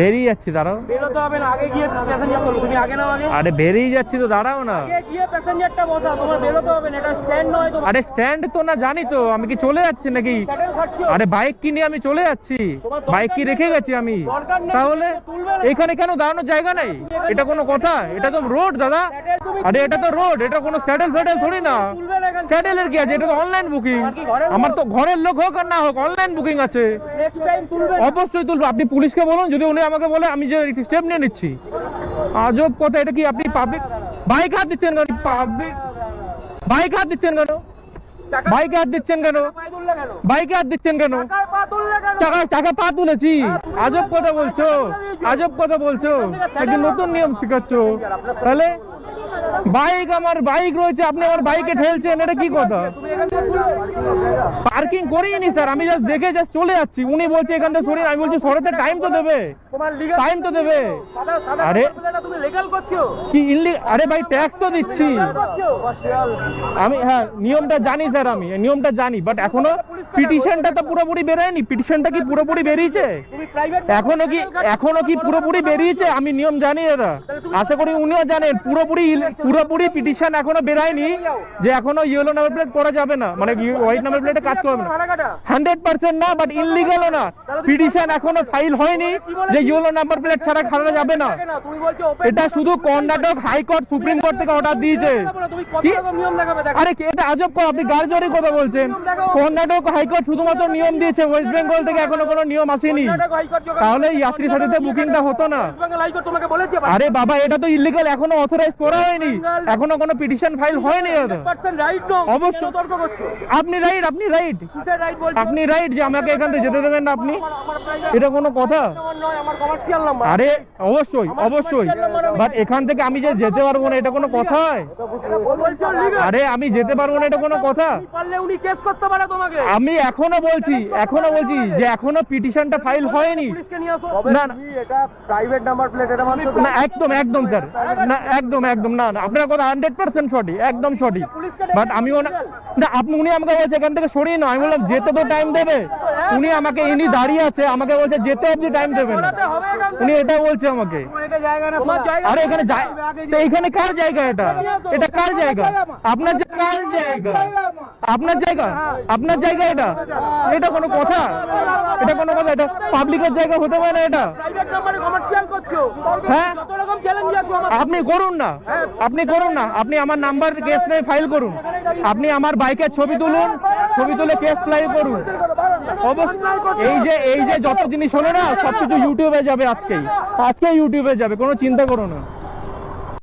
বেরিয়ে যাচ্ছি দাঁড়াও। বেরোতে হবে না আগে গিয়ে প্যাসেঞ্জার তোলো। তুমি আগে নাও আগে। আরে বেরিয়ে যাচ্ছি তো দাঁড়াও না। আগে গিয়ে প্যাসেঞ্জারটা বসা তোমার বেরোতে হবে না এটা স্ট্যান্ড নয় তোমার। আরে স্ট্যান্ড তো না জানি তো আমি কি চলে যাচ্ছি নাকি? আরে বাইক কিনে আমি চলে যাচ্ছি। বাইক কি রেখে গেছি আমি? তাহলে এখানে কেন দাঁড়ানোর জায়গা নেই? এটা কোনো কথা এটা তো রোড দাদা। আরে এটা তো রোড এটা কোনো স্যাডেল ফ্যাডেল থোড়ি না। স্যাডেলের কি আছে এটা তো অনলাইন বুকিং আমার? তো ঘরের লোক হোক আর না হোক অনলাইন বুকিং আছে। অবশ্যই তুলবো। আপনি পুলিশকে বলুন যদি উনি আমাকে বলে আমি যে স্টেপ নিয়ে নিচ্ছি। আজব কথা এটা কি আপনি পাবলিক বাইক হাত দিচ্ছেন কেন? পাবলিক বাইক হাত দিচ্ছেন কেন? বাইকে হাত দিচ্ছেন কেন? বাইকে হাত দিচ্ছেন কেন? চাকা চাকা পা তুলেছি। আজব কথা বলছো। আজব কথা বলছো। নাকি নতুন নিয়ম শিখাচ্ছ। তাহলে বাইক আমার, বাইক রয়েছে, আপনি আমার বাইকে ঠেলছেন, এটা কি কথা? পার্কিং করিনি স্যার, আমি জাস্ট দেখে জাস্ট চলে যাচ্ছি। উনি বলছে এখান থেকে সরিয়ে, আমি বলছি, সরাতে টাইম তো দেবে। টাইম তো দেবে। আরে। কি আরে ভাই ট্যাক্স তো দিচ্ছি। আমি হ্যাঁ নিয়মটা জানি স্যার আমি, নিয়মটা জানি বাট এখনও পিটিশনটা তো পুরোপুরি বেরোয়নি। পিটিশনটা কি পুরোপুরি বেরিয়েছে? এখনও কি এখনও কি পুরোপুরি বেরিয়েছে? আমি নিয়ম জানি এটা আশা করি উনিও জানেন, পুরোপুরি ইল- পুরোপুরি পিটিশন এখনও বেরায়নি যে এখনও ইয়েলো নাম্বার প্লেট করা যাবে না। মানে হোয়াইট নাম্বার প্লেটে কাজ করবে না। হান্ড্রেড পার্সেন্ট না বাট ইনলিগালও না। পিটিশন এখনও ফাইল হয়নি যে ইয়েলো নাম্বার প্লেট ছাড়া খাওয়া যাবে না। এটা শুধু Karnataka high court supreme court থেকে অর্ডার দিয়েছে। আরে কি এটা আজব কর আপনি গাড়ি জোরে কথা বলছেন। কর্ণাটক হাইকোর্ট শুধুমাত্র নিয়ম দিয়েছে ওয়েস্ট বেঙ্গল থেকে এখনও কোনো নিয়ম আসেনি। তাহলে যাত্রী সাথীতে বুকিংটা হতো না। আরে বাবা এটা তো ইলিগাল এখনও অথরাইজ করা হয়নি। এখনও কোনো পিটিশন ফাইল হয়নি অবশ্যই। আপনি রাইট আপনি রাইট কিসের রাইট বলছো? আপনি রাইট যে আমাকে এখান থেকে যেতে দেবেন না আপনি? এটা কোনো কথা? নাম্বার নয় আমার কমার্শিয়াল নাম্বার আরে অবশ্যই অবশ্যই। বাট এখান থেকে আমি যে যেতে পারব না এটা কোনো কথা? আরে আমি যেতে পারব না এটা কোনো কথা? তুমি পারলে উনি কেস করতে পারে তোমাকে। আমি এখনও বলছি এখনও বলছি যে এখনও পিটিশনটা ফাইল হয়নি। পুলিশকে নিয়ে আসো। না না। প্রাইভেট নাম্বার প্লেট এটা না একদম একদম স্যার না একদম একদম না না আপনার কথা হান্ড্রেড পার্সেন্ট সঠিক, একদম সঠিক। বাট আমি না, আপনি উনি আমাকে বলছে, এখান থেকে সরিয়ে না আমি বললাম, যেতে তো টাইম দেবে। উনি আমাকে ইনি দাঁড়িয়ে আছে আমাকে বলছে যেতে আপনি টাইম দেবে না। হবে এখান থেকে। উনি এটা বলছে আমাকে। আরে এখানে এখানে কার জায়গা এটা? এটা কার জায়গা? আপনার যে- কার জায়গা আপনার জায়গা? আপনার জায়গা এটা? এটা? কোনো কথা? এটা কোনো কথা? এটা পাবলিকের জায়গা হতে পারে না এটা। হ্যাঁ। আমার আপনি করুন না। আপনি করুন না। আপনি আমার নাম্বার কেস ফাইল করুন। আপনি আমার বাইকের ছবি তুলুন। ছবি তুলে কেস ফাইল করুন। এই যে এই যে যত জিনিস হলো না, সবকিছু ইউটিউবে যাবে আজকেই। আজকে ইউটিউবে যাবে, কোনো চিন্তা করো না।